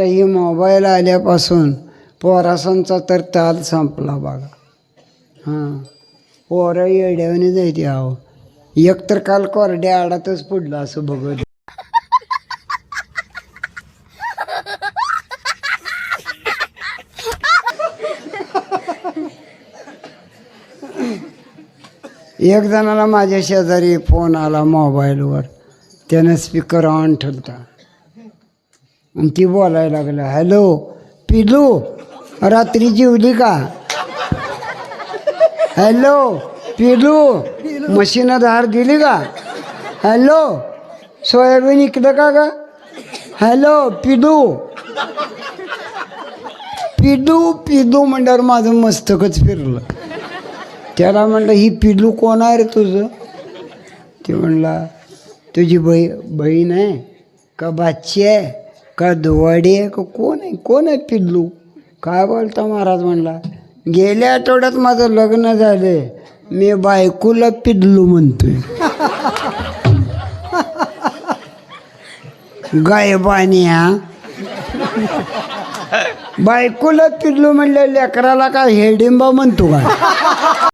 आता ही मोबाईल आल्यापासून पोरासांचा तर ताल संपला बघा. हां. पोरं येड्यावाने जायते आहो. एक तर काल कोरड्या आडातच पडलं असं बघत एक जणाला माझ्या शेजारी फोन आला मोबाईलवर. त्यानं स्पीकर ऑन ठेवता आणि ती बोलायला लागलं हॅलो पिलू रात्री जेवली का? हॅलो पिलू मशीनं धार दिली का? हॅलो सोयाबीन इकडं का ग? हॅलो पिलू. पिलू पिलू म्हणल्यावर माझं मस्तकच फिरलं. त्याला म्हणलं ही पिलू कोण आहे रे तुझं? ते म्हणला तुझी बही बहीण आहे का बाची आहे? का दुवाडी आहे का कोण आहे? कोण आहे पिल्लू? काय बोलता महाराज म्हणला? गेल्या आठवड्यात माझं लग्न झाले मी बायकोला पिल्लू म्हणतोय. गायबानिया बायकोला पिल्लू म्हणलं लेकराला काय हेडिंबा म्हणतो का?